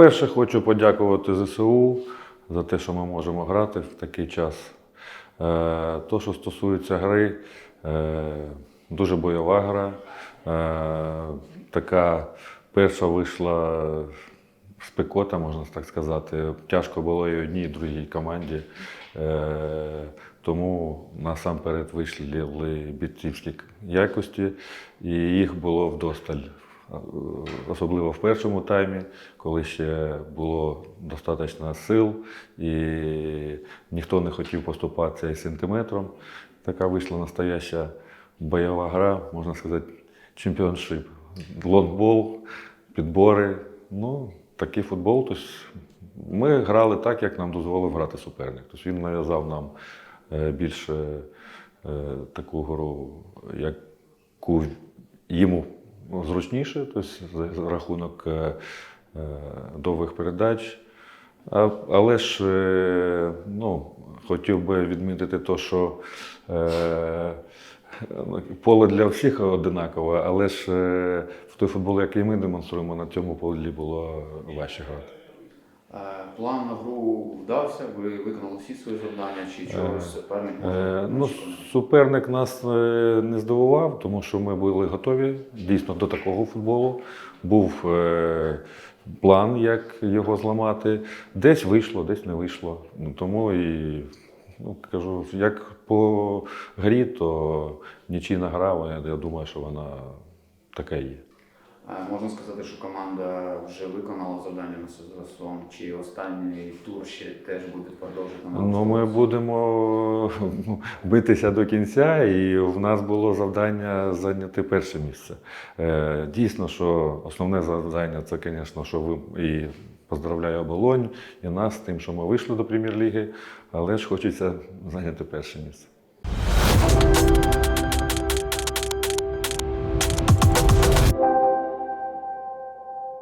по-перше, хочу подякувати ЗСУ за те, що ми можемо грати в такий час. Е, То, що стосується гри, е, дуже бойова гра. Е, Така перша вийшла спекота, можна так сказати. Тяжко було і одній, і другій команді. Тому насамперед вийшли бійцівські якості, і їх було вдосталь. Е, Особливо в першому таймі, коли ще було достатньо сил, і ніхто не хотів поступатися і сантиметром. Така вийшла настояща бойова гра, можна сказати, чемпіоншип. Лонгбол, підбори. Ну, такий футбол. Тобто ми грали так, як нам дозволив грати суперник. Тобто він нав'язав нам е, більше е, таку гру, яку йому зручніше, тобто за- рахунок е, е, довгих передач. Але ж е, ну, хотів би відмітити те, що ну, поле для всіх одинакове, але ж в той футбол, який ми демонструємо, на цьому полі було важче грати. Е, План на гру вдався, ви виконали всі свої завдання, чи чогось суперник Е, може Ну, суперник нас е, не здивував, тому що ми були готові дійсно до такого футболу. Був е, план, як його зламати. Десь вийшло, десь не вийшло. Ну, Тому і ну, кажу, як по грі, то нічийна гра, я думаю, що вона така є. Е, Можна сказати, що команда вже виконала завдання на сезон, чи останній тур ще теж буде продовжено? Ну, ми будемо битися до кінця, і в нас було завдання зайняти перше місце. Е, Дійсно, що основне завдання це, звісно, що ви і поздравляю оболонь, і нас з тим, що ми вийшли до прем'єр-ліги, але ж хочеться зайняти перше місце.